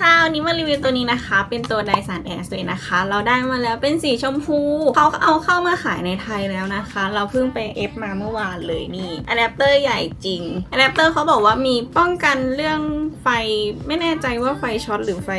ค่ะวันนี้มารีวิวตัวนี้นะคะ เป็นตัวไดสันแอร์เลยนะคะ เราได้มาแล้วเป็นสีชมพูเขาเอาเข้ามาขายในไทยแล้วนะคะ เราเพิ่งไปเอฟมาเมื่อวานเลยนี่อะแดปเตอร์ใหญ่จริงอะแดปเตอร์เขาบอกว่ามีป้องกันเรื่องไฟไม่แน่ใจว่าไฟช็อตหรือไฟ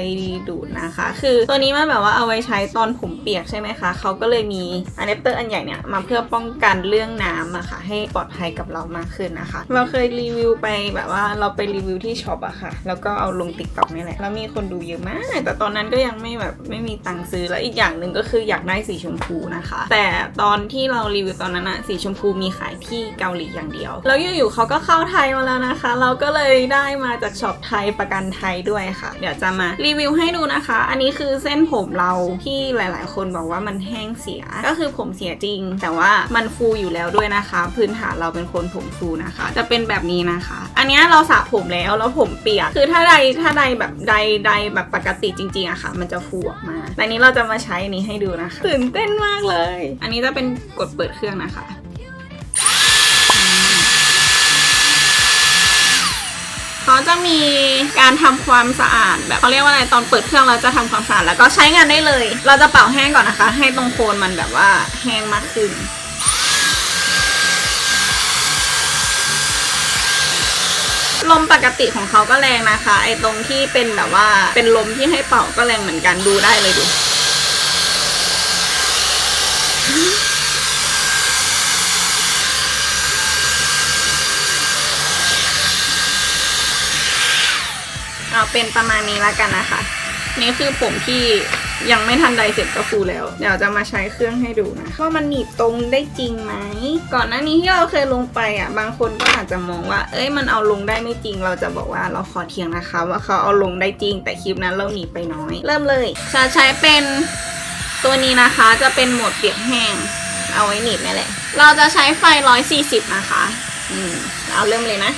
ดูดนะคะ คือตัวนี้มันแบบว่าเอาไว้ใช้ตอนผมเปียกใช่ไหมคะเขาก็เลยมีอะแดปเตอร์อันใหญ่เนี่ยมาเพื่อป้องกันเรื่องน้ำอะค่ะ ให้ปลอดภัยกับเรามากขึ้นนะคะ เราเคยรีวิวไปแบบว่าเราไปรีวิวที่ช็อปอะค่ะ แล้วก็เอาลงติ๊กต็อกนี่แหละแล้วมีคนดูเยอะมาก แต่ตอนนั้นก็ยังไม่แบบไม่มีตังค์ซื้อแล้วอีกอย่างหนึ่งก็คืออยากได้สีชมพูนะคะ แต่ตอนที่เรารีวิวตอนนั้นอะสีชมพูมีขายที่เกาหลีอย่างเดียว แล้วอยู่ๆเขาก็เข้าไทยมาแล้วนะคะ เราก็เลยได้มาจากช็อปไทยประกันไทยด้วยค่ะ เดี๋ยวจะมารีวิวให้ดูนะคะ อันนี้คือเส้นผมเราที่หลาย ๆ คนบอกว่ามันแห้งเสีย ก็คือผมเสียจริง แต่ว่ามันฟูอยู่แล้วด้วยนะคะ พื้นฐานเราเป็นคนผมฟูนะคะ จะเป็นแบบนี้นะคะ เนี้ยเราสระผมแล้วแล้วผมเปียก คือถ้าใดถ้าใดแบบใดใดแบบปกติจริงๆอะค่ะ มันจะฟูออกมาแต่อันนี้เราจะมาใช้อันนี้ให้ดูนะคะตื่นเต้นมากเลย อันนี้จะเป็นกดเปิดเครื่องนะคะเขาจะมีการทำความสะอาดแบบเขาเรียกว่าอะไรตอนเปิดเครื่องเราจะทำความสะอาดแล้วก็ใช้งานได้เลย เราจะเป่าแห้งก่อนนะคะ ให้ตรงโคนมันแบบว่าแห้งมากขึ้น ลมปกติของเขาก็แรงนะคะ ไอ้ตรงที่เป็นแบบว่าเป็นลมที่ให้เป่าก็แรงเหมือนกันดูได้เลยดูเอาเป็นประมาณนี้แล้วกันนะคะ นี่คือผมที่ ยังไม่ทันใดเสร็จก็ฟูแล้ว เดี๋ยวจะมาใช้เครื่องให้ดูนะว่ามันหนีบตรงได้จริงไหม ก่อนหน้านี้ที่เราเคยลงไปอะ บางคนก็อาจจะมองว่า เอ้ยมันเอาลงได้ไม่จริง เราจะบอกว่าเราขอเทียงนะคะ ว่าเขาเอาลงได้จริง แต่คลิปนั้นเราหนีบไปน้อย เริ่มเลยจะใช้เป็นตัวนี้นะคะจะเป็นโหมดเปียกแห้ง เอาไว้หนีบนี่แหละ เราจะใช้ไฟ 140 นะคะ อืม เอาเริ่มเลยนะ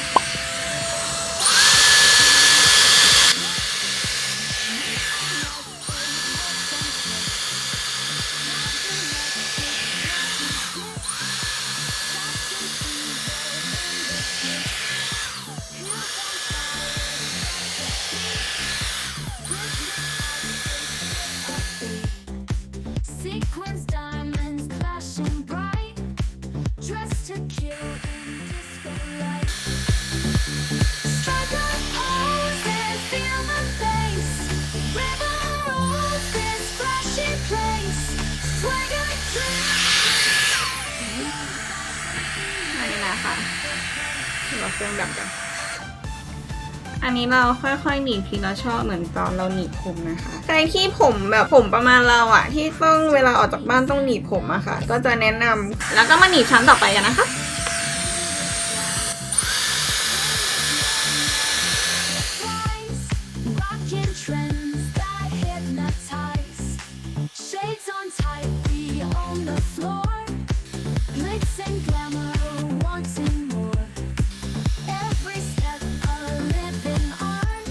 นนี้นะคะเราเครื่องดับกัน อันนี้เราค่อยๆหนีบทีละช่อเหมือนตอนเราหนีบผมนะคะ ใครที่ผมแบบผมประมาณเราอะที่ต้องเวลาออกจากบ้านต้องหนีบผมอะค่ะ ก็จะแนะนำแล้วก็มาหนีบชั้นต่อไปกันนะคะ Shades on tight, we on the floor. Glitz and glamour, wanting more. Every step a living art.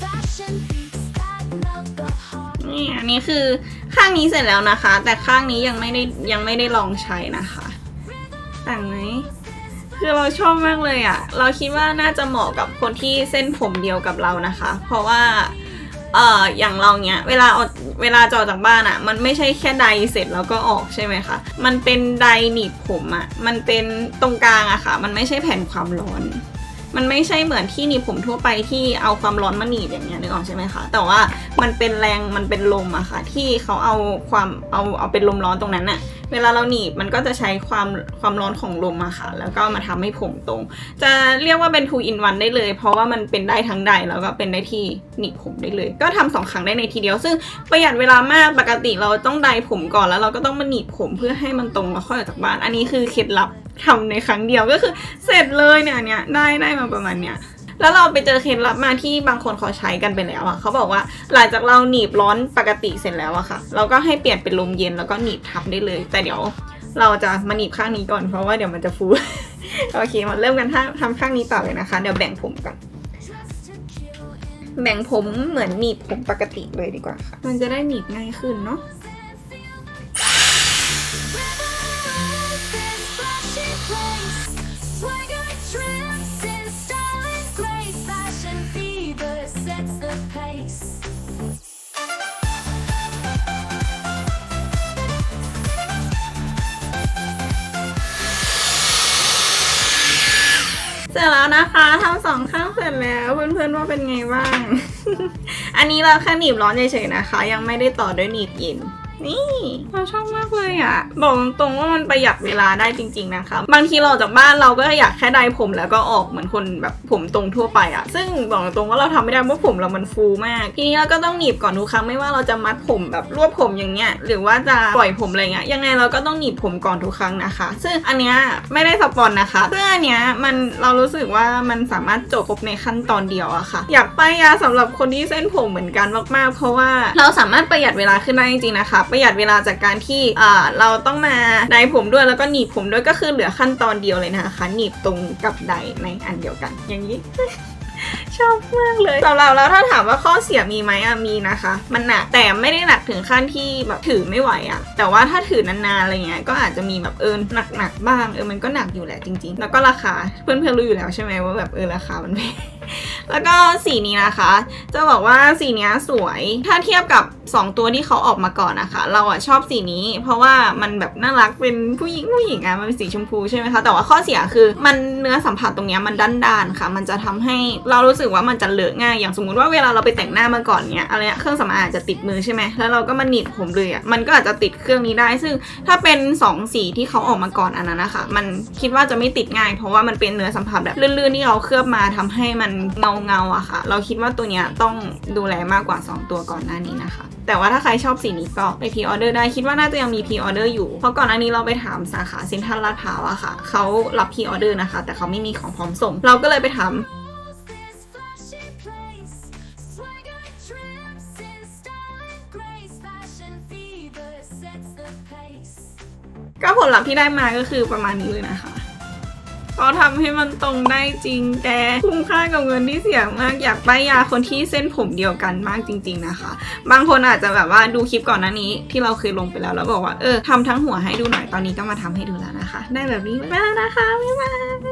Fashion beats that melt the heart. นี่อันนี้คือข้างนี้เสร็จแล้วนะคะ แต่ข้างนี้ยังไม่ได้ยังไม่ได้ลองใช้นะคะ ต่างไหมคือเราชอบมากเลยอะเราคิดว่าน่าจะเหมาะกับคนที่เส้นผมเดียวกับเรานะคะ เพราะว่า เอ่ออย่างเราเนี้ยเวลาออกเวลาจะออกจากบ้านอะมันไม่ใช่แค่ใดเสร็จแล้วก็ออกใช่ไหมคะ มันเป็นไดหนีบผมอะมันเป็นตรงกลางอะค่ะ มันไม่ใช่แผ่นความร้อน มันไม่ใช่เหมือนที่หนีบผมทั่วไปที่เอาความร้อนมาหนีบอย่างเงี้ยนึกออกใช่ไหมคะ แต่ว่ามันเป็นแรงมันเป็นลมอะค่ะ ที่เขาเอาความเอาเอาเป็นลมร้อนตรงนั้นอะ เวลาเราหนีบมันก็จะใช้ความความร้อนของลมอะค่ะ แล้วก็มาทำให้ผมตรง จะเรียกว่าเป็น two in one ได้เลย เพราะว่ามันเป็นได้ทั้งใดแล้วก็เป็นได้ที่หนีบผมได้เลย ก็ทำสองครั้งได้ในทีเดียว ซึ่งประหยัดเวลามากปกติเราต้องไดผมก่อนแล้วเราก็ต้องมาหนีบผมเพื่อให้มันตรงแล้วค่อยออกจากบ้าน อันนี้คือเคล็ดลับทำในครั้งเดียวก็คือเสร็จเลยเนี่ยเนี้ยได้ได้มาประมาณเนี้ย แล้วเราไปเจอเคล็ดลับมาที่บางคนเขาใช้กันไปแล้วอะเขาบอกว่าหลังจากเราหนีบร้อนปกติเสร็จแล้วอะค่ะ เราก็ให้เปลี่ยนเป็นลมเย็นแล้วก็หนีบทับได้เลย แต่เดี๋ยวเราจะมาหนีบข้างนี้ก่อนเพราะว่าเดี๋ยวมันจะฟู โอเคมาเริ่มกันท่าทำข้างนี้ต่อเลยนะคะ เดี๋ยวแบ่งผมก่อนแบ่งผมเหมือนหนีบผมปกติเลยดีกว่าค่ะ มันจะได้หนีบง่ายขึ้นเนาะ ร็จแล้วนะคะทำสองข้างเสร็จแล้วเพื่อนๆว่าเป็นไงบ้าง อันนี้เราแค่หนีบร้อนเฉยๆนะคะ ยังไม่ได้ต่อด้วยหนีบเย็น นี่เราชอบมากเลยอะ่ะ บอกตรงๆว่ามันประหยัดเวลาได้จริง ๆ นะคะบางทีเราออกจากบ้านเราก็อยากแค่ได้ผมแล้วก็ออกเหมือนคนแบบผมตรงทั่วไปอะ่ะ ซึ่งบอกตรงๆว่าเราทำไม่ได้เพราะผมเรามันฟูมาก ทีนี้เราก็ต้องหนีบก่อนทุกครั้งไม่ว่าเราจะมัดผมแบบรวบผมอย่างเงี้ยหรือว่าจะปล่อยผมอะไรเงี้ยยังไงเราก็ต้องหนีบผมก่อนทุกครั้งนะคะ ซึ่งอันเนี้ยไม่ได้สปอนนะคะซึ่งอันเนี้ยมันเรารู้สึกว่ามันสามารถจบครบในขั้นตอนเดียวอะค่ะ อยากป้ายยาสำหรับคนที่เส้นผมเหมือนกันมากๆ เพราะว่าเราสามารถประหยัดเวลาขึ้นได้จริงๆนะคะประหยัดเวลาจากการที่เราต้องมาไดผมด้วยแล้วก็หนีบผมด้วยก็คือเหลือขั้นตอนเดียวเลยนะคะหนีบตรงกับไดในอันเดียวกัน อย่างนี้ชอบมากเลยสำหรับเราถ้าถามว่าข้อเสียมีไหมอะมีนะคะ มันหนักแต่ไม่ได้หนักถึงขั้นที่แบบถือไม่ไหวอะแต่ว่าถ้าถือนานๆอะไรเงี้ยก็อาจจะมีแบบเออหนักๆบ้างเออมันก็หนักอยู่แหละจริง ๆ แล้วก็ราคาเพื่อนๆรู้อยู่แล้วใช่ไหมว่าแบบเออราคามันแพงแล้วก็สีนี้นะคะ จะบอกว่าสีนี้สวย ถ้าเทียบกับ 2 ตัวที่เขาออกมาก่อนนะคะ เราอะชอบสีนี้ เพราะว่ามันแบบน่ารักเป็นผู้หญิงผู้หญิงอะมันเป็นสีชมพูใช่ไหมคะ แต่ว่าข้อเสียคือมันเนื้อสัมผัสตรงนี้มันด้านๆค่ะ มันจะทำให้เรารู้สึกว่ามันจะเลอะง่าย อย่างสมมติว่าเวลาเราไปแต่งหน้ามาก่อนเนี้ยอะไรเนี้ยเครื่องสำอางอาจจะติดมือใช่ไหมแล้วเราก็มาหนีบผมเลยอะมันก็อาจจะติดเครื่องนี้ได้ ซึ่งถ้าเป็นสองสีที่เขาออกมาก่อนอันนั้นนะคะ มันคิดว่าจะไม่ติดง่าย เพราะว่ามันเป็นเนื้อสัมผัสแบบลื่นๆที่เราเคลือบมาทำให้มันเงาเงาอะค่ะ เราคิดว่าตัวเนี้ยต้องดูแลมากกว่า 2 ตัวก่อนหน้านี้นะคะ แต่ว่าถ้าใครชอบสีนี้ก็ไปพรีออเดอร์ได้คิดว่าน่าจะยังมีพรีออเดอร์อยู่ เพราะก่อนหน้านี้เราไปถามสาขาเซ็นทรัลลาดพร้าวอะค่ะเขารับพรีออเดอร์นะคะ แต่เขาไม่มีของพร้อมส่ง เราก็เลยไปถามก็ผลลัพธ์ที่ได้มาก็คือประมาณนี้เลยนะคะ ขาทำให้มันตรงได้จริงแกคุ้มค่ากับเงินที่เสียมากอยากป้ายยาคนที่เส้นผมเดียวกันมากจริง ๆนะคะ บางคนอาจจะแบบว่าดูคลิปก่อนหน้านี้ที่เราเคยลงไปแล้วแล้วบอกว่าเออทำทั้งหัวให้ดูหน่อยตอนนี้ก็มาทำให้ดูแล้วนะคะ ได้แบบนี้ไปแล้วนะคะบ๊ายบาย